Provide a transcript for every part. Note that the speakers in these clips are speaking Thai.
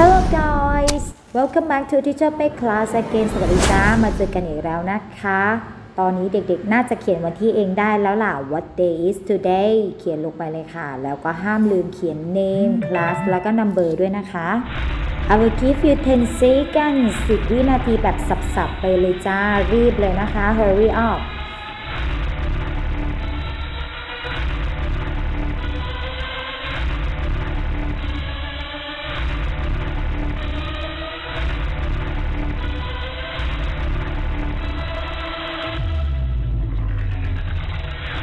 Hello guys welcome back to Teacher Pay Class again สวัสดีจ้ามาเจอกันอีกแล้วนะคะ ตอนนี้เด็กๆ น่าจะเขียนวันที่เองได้แล้วล่ะ What day is today เขียนลงไปเลยค่ะ แล้วก็ห้ามลืมเขียน name class แล้วก็ number ด้วยนะคะ I will give you 10 seconds 10 วินาทีแบบสับๆ ไปเลยจ้า รีบเลยนะคะ hurry up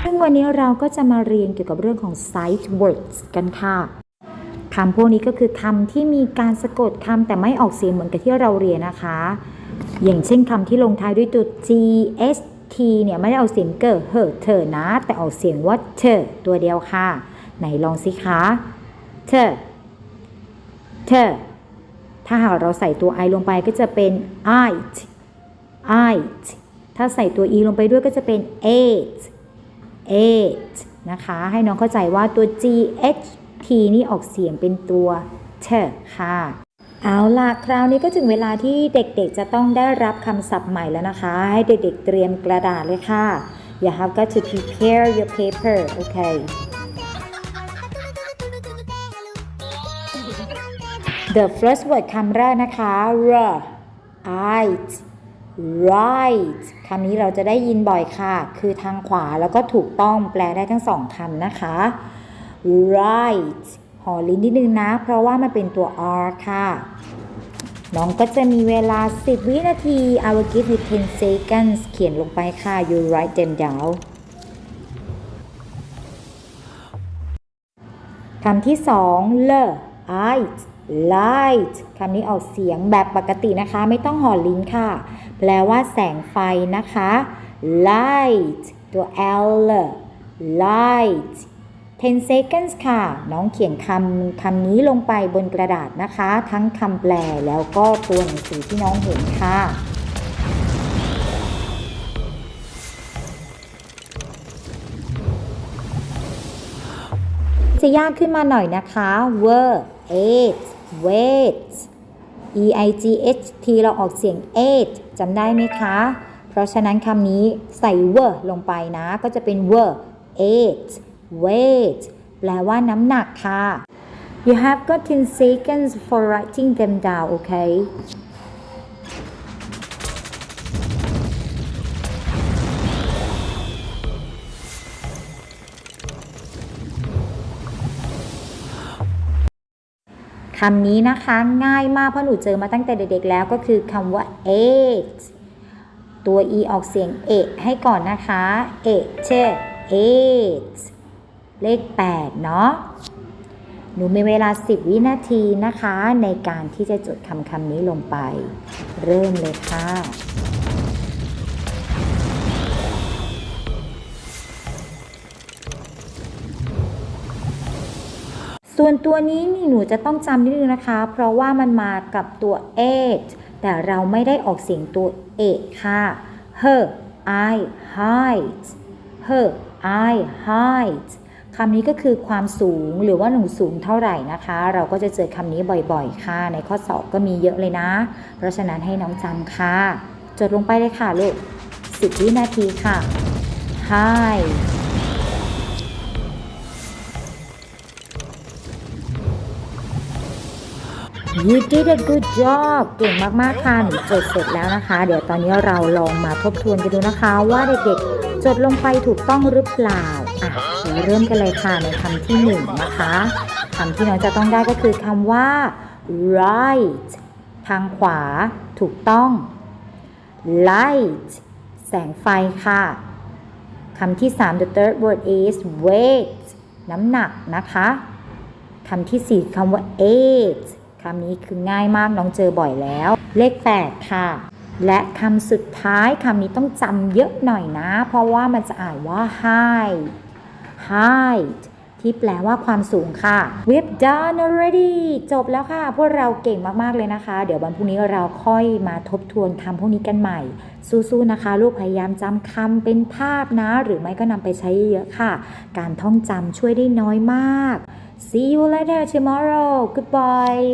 ซึ่งวันนี้เราก็จะมาเรียนเกี่ยวกับเรื่องของ sight words กันค่ะคำพวกนี้ก็คือคำที่มีการสะกดคำแต่ไม่ออกเสียงเหมือนกับที่เราเรียนนะคะ อย่างเช่นคำที่ลงท้ายด้วยตัว g s t เนี่ยไม่ได้ออกเสียงเกิดเหอเธอนะ แต่ออกเสียงว่าเธอตัวเดียวค่ะ ไหนลองสิคะเธอเธอถ้าหากเราใส่ตัว i ลงไปก็จะเป็น it it ถ้าใส่ตัว e ลงไปด้วยก็จะเป็น e i g h eight นะคะ ให้น้องเข้าใจว่าตัว g h t นี่ออกเสียงเป็นตัวเธอค่ะ เอาล่ะ คราวนี้ก็ถึงเวลาที่เด็กๆ จะต้องได้รับคำศัพท์ใหม่แล้วนะคะ ให้เด็กๆ เตรียมกระดาษเลยค่ะ You have got to prepare your paper okay The first word คำแรกนะคะ right right คำนี้เราจะได้ยินบ่อยค่ะ คือทางขวาแล้วก็ถูกต้องแปลได้ทั้งสองคำนะคะ right หอลิ้นนิดนึงนะ เพราะว่ามันเป็นตัว r ค่ะ น้องก็จะมีเวลา 10 วินาที I will give you 10 seconds เขียนลงไปค่ะ you write them down คำที่สอง l light light คำนี้ออกเสียงแบบปกตินะคะ ไม่ต้องห่อลิ้นค่ะ แปลว่าแสงไฟนะคะ light ตัว L light 10 seconds ค่ะ น้องเขียนคำคำนี้ลงไปบนกระดาษนะคะ ทั้งคำแปลแล้วก็ตัวหนังสือที่น้องเห็นค่ะจะยากขึ้นมาหน่อยนะคะ were eight weight e i g h t เราออกเสียง eight จำได้ไหมคะ เพราะฉะนั้นคำนี้ใส่ were ลงไปนะ ก็จะเป็น were eight weight แปลว่าน้ำหนักค่ะ you have got 10 seconds for writing them down okay คำนี้นะคะง่ายมากเพราะหนูเจอมาตั้งแต่เด็กๆแล้วก็คือคำว่า eight ตัว e ออกเสียงเอะให้ก่อนนะคะ eight เช่ eight เลข 8 เนาะหนูมีเวลา 10 วินาทีนะคะ ในการที่จะจดคำคำนี้ลงไป เริ่มเลยค่ะ ส่วนตัวนี้นี่หนูจะต้องจำนิดนึงนะคะ เพราะว่ามันมากับตัว it แต่เราไม่ได้ออกเสียงตัว it ค่ะ her I height her I height คำนี้ก็คือความสูงหรือว่าหนูสูงเท่าไหร่นะคะ เราก็จะเจอคำนี้บ่อยๆ ค่ะ ในข้อสอบก็มีเยอะเลยนะ เพราะฉะนั้นให้น้องจำค่ะ จดลงไปเลยค่ะลูก10วินาทีค่ะ height You did a good job เก่งมาก ๆ ค่ะ หนูจดเสร็จแล้วนะคะ เดี๋ยวตอนนี้เราลองมาทบทวนกันดูนะคะ ว่าเด็กๆ จดลงไปถูกต้องหรือเปล่า อะเดี๋ยวเริ่มกันเลยค่ะในคำที่หนึ่งนะคะ คำที่น้องจะต้องได้ก็คือคำว่า right ทางขวา ถูกต้อง light แสงไฟค่ะ คำที่ 3 the third word is weight น้ำหนักนะคะ คำที่ 4คำว่า eight คำนี้คือง่ายมากน้องเจอบ่อยแล้ว เลข 8 ค่ะ และคำสุดท้ายคำนี้ต้องจำเยอะหน่อยนะ เพราะว่ามันจะอ่านว่า high height ที่แปลว่าความสูงค่ะ We've done already จบแล้วค่ะ พวกเราเก่งมาก ๆ เลยนะคะ เดี๋ยววันพรุ่งนี้เราค่อยมาทบทวนคำพวกนี้กันใหม่ สู้ๆนะคะ ลูกพยายามจำคำเป็นภาพนะ หรือไม่ก็นำไปใช้เยอะค่ะ การท่องจำช่วยได้น้อยมาก See you later tomorrow. Goodbye.